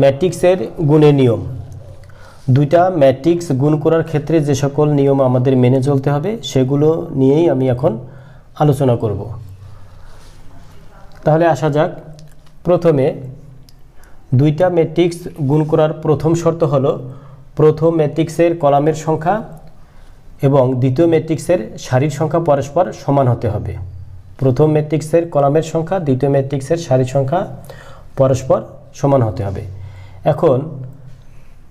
ম্যাট্রিক্সের গুণের নিয়ম। দুইটা ম্যাট্রিক্স গুণ করার ক্ষেত্রে যে সকল নিয়ম আমাদের মেনে চলতে হবে, সেগুলো নিয়েই আমি এখন আলোচনা করব। তাহলে আসা যাক। প্রথমে দুইটা ম্যাট্রিক্স গুণ করার প্রথম শর্ত হলো, প্রথম ম্যাট্রিক্সের কলামের সংখ্যা এবং দ্বিতীয় ম্যাট্রিক্সের সারির সংখ্যা পরস্পর সমান হতে হবে। প্রথম ম্যাট্রিক্সের কলামের সংখ্যা, দ্বিতীয় ম্যাট্রিক্সের সারির সংখ্যা পরস্পর সমান হতে হবে। এখন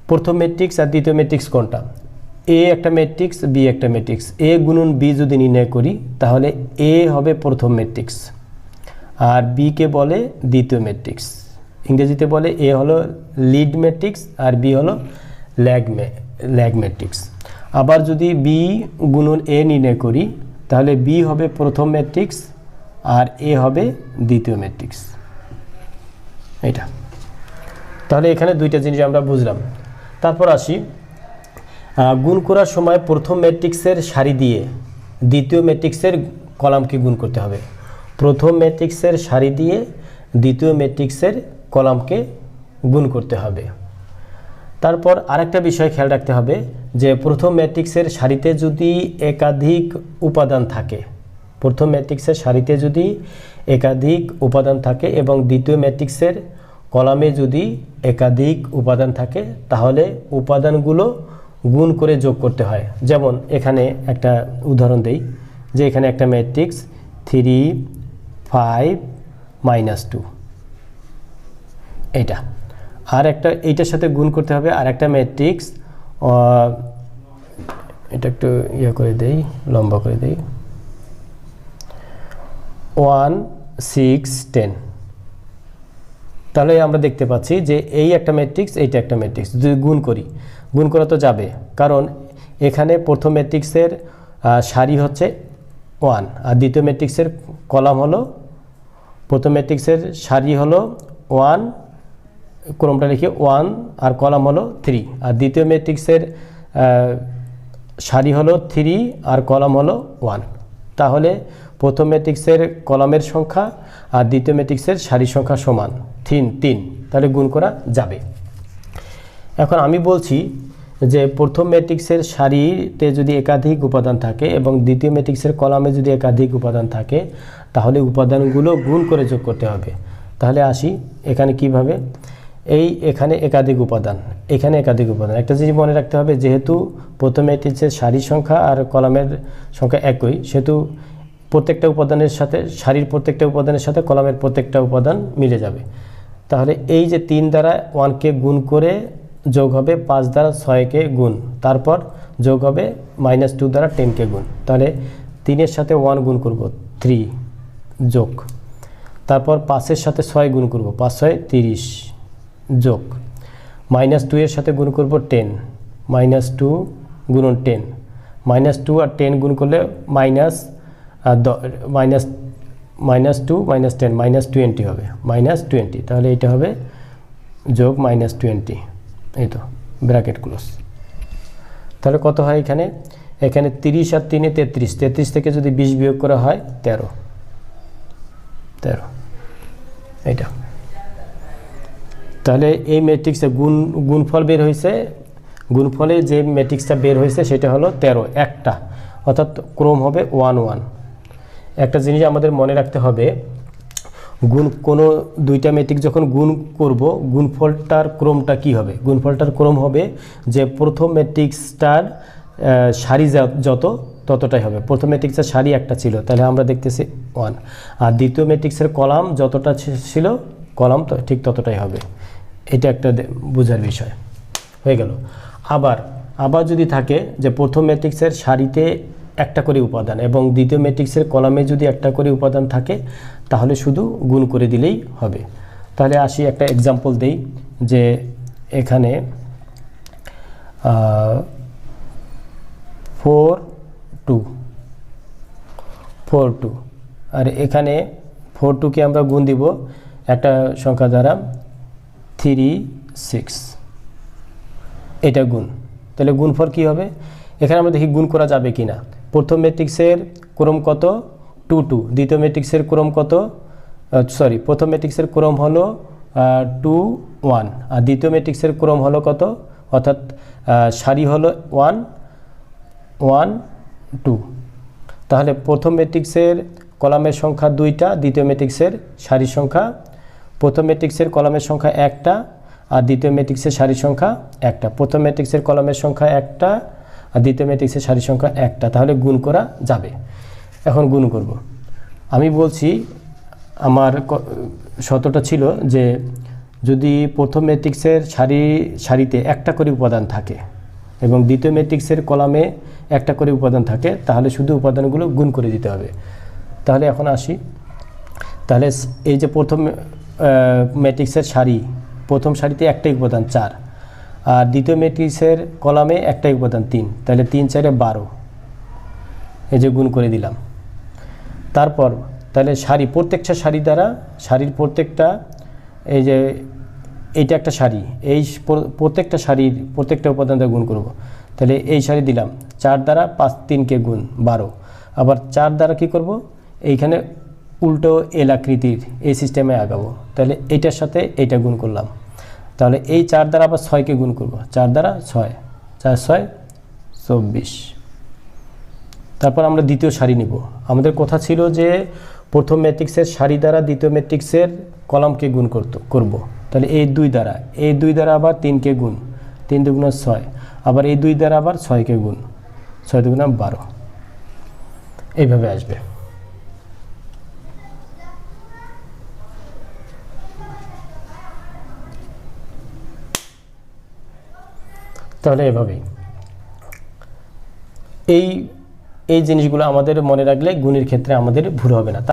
প্রথম ম্যাট্রিক্স আর দ্বিতীয় ম্যাট্রিক্স কোনটা? এ একটা ম্যাট্রিক্স বি একটা ম্যাট্রিক্স এ গুণন বি যদি নির্ণয় করি, তাহলে এ হবে প্রথম ম্যাট্রিক্স আর বিকে বলে দ্বিতীয় ম্যাট্রিক্স ইংরেজিতে বলে এ হলো লিড ম্যাট্রিক্স আর বি হলো ল্যাগ ল্যাগ ম্যাট্রিক্স আবার যদি বি গুণন এ নির্ণয় করি, তাহলে বি হবে প্রথম ম্যাট্রিক্স আর এ হবে দ্বিতীয় ম্যাট্রিক্স এটা তাহলে এখানে দুইটা জিনিস আমরা বুঝলাম। তারপর আসি। গুণ করার সময় প্রথম ম্যাট্রিক্সের সারি দিয়ে দ্বিতীয় ম্যাট্রিক্সের কলামকে গুণ করতে হবে। প্রথম ম্যাট্রিক্সের সারি দিয়ে দ্বিতীয় ম্যাট্রিক্সের কলামকে গুণ করতে হবে। তারপর আরেকটা বিষয় খেয়াল রাখতে হবে যে প্রথম ম্যাট্রিক্সের সারিতে যদি একাধিক উপাদান থাকে, প্রথম ম্যাট্রিক্সের সারিতে যদি একাধিক উপাদান থাকে এবং দ্বিতীয় ম্যাট্রিক্সের কলামে যদি একাধিক উপাদান থাকে, তাহলে উপাদানগুলো গুণ করে যোগ করতে হয়। যেমন এখানে একটা উদাহরণ দেই, যে এখানে একটা matrix three five minus two এইটা আর একটা, এইটার সাথে গুণ করতে হবে আর একটা ম্যাট্রিক্স এটা একটু ইয়ে করে দেই, লম্বা করে দেই। ওয়ান সিক্স টেন তাহলে আমরা দেখতে পাচ্ছি যে এই একটা ম্যাট্রিক্স এইটা একটা ম্যাট্রিক্স যদি গুণ করি, গুণ করা তো যাবে। কারণ এখানে প্রথম ম্যাট্রিক্সের সারি হচ্ছে ওয়ান আর দ্বিতীয় ম্যাট্রিক্সের কলাম হলো, প্রথম ম্যাট্রিক্সের সারি হলো ওয়ান ক্রমটা লিখে ওয়ান আর কলাম হলো থ্রি আর দ্বিতীয় ম্যাট্রিক্সের সারি হলো থ্রি আর কলাম হলো ওয়ান তাহলে প্রথম ম্যাট্রিক্সের কলামের সংখ্যা, আর দ্বিতীয় ম্যাট্রিক্সের সারির সংখ্যা সমান। তিন তিন, তাহলে গুণ করা যাবে। এখন আমি বলছি যে প্রথম ম্যাট্রিক্সের সারিতে যদি একাধিক উপাদান থাকে এবং দ্বিতীয় ম্যাট্রিক্সের কলামে যদি একাধিক উপাদান থাকে, তাহলে উপাদানগুলো গুণ করে যোগ করতে হবে। তাহলে আসি, এখানে কীভাবে? এই এখানে একাধিক উপাদান, এখানে একাধিক উপাদান। একটা জিনিস মনে রাখতে হবে, যেহেতু প্রথম ম্যাট্রিক্সের সারির সংখ্যা আর কলামের সংখ্যা একই, সেহেতু প্রত্যেকটা উপাদানের সাথে, সারির প্রত্যেকটা উপাদানের সাথে কলামের প্রত্যেকটা উপাদান মিলে যাবে। তাহলে এই যে তিন দ্বারা ওয়ানকে গুণ করে যোগ হবে পাঁচ দ্বারা ছয়কে গুণ। তারপর যোগ হবে মাইনাস টু দ্বারা টেনকে গুণ। তাহলে তিনের সাথে ওয়ান গুণ করব, থ্রি যোগ। তারপর পাঁচের সাথে ছয় গুণ করব, পাঁচ, ছয়, তিরিশ যোগ। মাইনাস টু এর সাথে গুণ করব টেন, মাইনাস টু গুণন টেন। মাইনাস টু আর টেন গুণ করলে minus minus minus two minus ten minus twenty হবে। মাইনাস টোয়েন্টি তাহলে এটা হবে যোগ মাইনাস টোয়েন্টি এই তো ব্র্যাকেট ক্লোজ তাহলে কত হয় এখানে? এখানে তিরিশ আর তিনে তেত্রিশ তেত্রিশ থেকে যদি বিশ বিয়োগ করা হয়, তেরো। তেরো। এইটা। তাহলে এই ম্যাট্রিক্সে গুণ, গুণফল বের হয়েছে গুণফলে যে ম্যাট্রিক্সটা বের হয়েছে সেটা হলো তেরো, একটা। অর্থাৎ ক্রম হবে ওয়ান ওয়ান একটা জিনিস আমাদের মনে রাখতে হবে গুণ কোনো দুইটা ম্যাট্রিক্স যখন গুণ করব গুণফলটার ক্রমটা কি হবে? গুণফলটার ক্রম হবে যে প্রথম ম্যাট্রিক্সটার আহ, সারি যত ততটাই হবে। প্রথম ম্যাট্রিক্সের সারি একটা ছিল তাহলে আমরা দেখতেছি ওয়ান আর দ্বিতীয় ম্যাট্রিক্সের কলাম যতটা ছিল কলাম তো ঠিক ততটাই হবে। এটা একটা বোঝার বিষয়। হয়ে গেল। আবার আবার যদি থাকে যে প্রথম ম্যাট্রিক্সের সারিতে একটা করে উপাদান এবং দ্বিতীয় ম্যাট্রিক্সের কলামে যদি একটা করে উপাদান থাকে, তাহলে শুধু গুণ করে দিলেই হবে। তাহলে আসি একটা এক্সাম্পল দেই, যে এখানে ফোর টু ফোর টু আর এখানে ফোর টুকে আমরা গুণ দিব একটা সংখ্যা দ্বারা থ্রি সিক্স এটা গুণ। তাহলে গুণফল কী হবে? এখানে আমরা দেখি গুণ করা যাবে কি না প্রথম ম্যাট্রিক্সের ক্রম কত? টু টু দ্বিতীয় ম্যাট্রিক্সের ক্রম কত? সরি প্রথম ম্যাট্রিক্সের ক্রম হলো টু ওয়ান আর দ্বিতীয় ম্যাট্রিক্সের ক্রম হলো কত? অর্থাৎ সারি হলো ওয়ান ওয়ান টু তাহলে প্রথম ম্যাট্রিক্সের কলামের সংখ্যা দুইটা, দ্বিতীয় ম্যাট্রিক্সের সারির সংখ্যা। প্রথম ম্যাট্রিক্সের কলামের সংখ্যা একটা, আর দ্বিতীয় ম্যাট্রিক্সের সারির সংখ্যা একটা। প্রথম ম্যাট্রিক্সের কলামের সংখ্যা একটা আর দ্বিতীয় ম্যাট্রিক্সের সারির সংখ্যা একটা, তাহলে গুণ করা যাবে। এখন গুণ করব। আমি বলছি, আমার শতটা ছিল যে যদি প্রথম ম্যাট্রিক্সের সারি, সারিতে একটা করে উপাদান থাকে এবং দ্বিতীয় ম্যাট্রিক্সের কলামে একটা করে উপাদান থাকে, তাহলে শুধু উপাদানগুলো গুণ করে দিতে হবে। তাহলে এখন আসি। তাহলে এই যে প্রথম ম্যাট্রিক্সের সারি, প্রথম সারিতে একটাই উপাদান চার আর দ্বিতীয় ম্যাট্রিক্সের কলামে একটাই উপাদান, তিন। তাহলে তিন, চারে বারো। এই যে গুণ করে দিলাম। তারপর, তাহলে শাড়ি প্রত্যেকটা শাড়ি দ্বারা শাড়ির প্রত্যেকটা, এই যে এইটা একটা শাড়ি এই প্রত্যেকটা শাড়ির প্রত্যেকটা উপাদান দ্বারা গুণ করব। তাহলে এই শাড়ি দিলাম, চার দ্বারা পাঁচ, তিনকে গুণ বারো। আবার চার দ্বারা কি করব? এইখানে উল্টো এল আকৃতির এই সিস্টেমে আগাবো। তাহলে এইটার সাথে এইটা গুণ করলাম। তাহলে এই চার দ্বারা আবার ছয়কে গুণ করব। চার দ্বারা ছয়। চার, ছয়, চব্বিশ। তারপর আমরা দ্বিতীয় সারি নিব। আমাদের কথা ছিল যে প্রথম ম্যাট্রিক্সের সারি দ্বারা দ্বিতীয় ম্যাট্রিক্সের কলামকে গুণ করতে করব। তাহলে এই দুই দ্বারা। এই দুই দ্বারা আবার তিনকে গুণ। তিন দুগুণ ছয়। আবার এই দুই দ্বারা আবার ছয়কে গুণ। ছয় দুগুণ বারো। এইভাবে আসবে। তাহলে এভাবেই। এই এই জিনিসগুলো আমাদের মনে রাখলে গুণের ক্ষেত্রে আমাদের ভুল হবে না।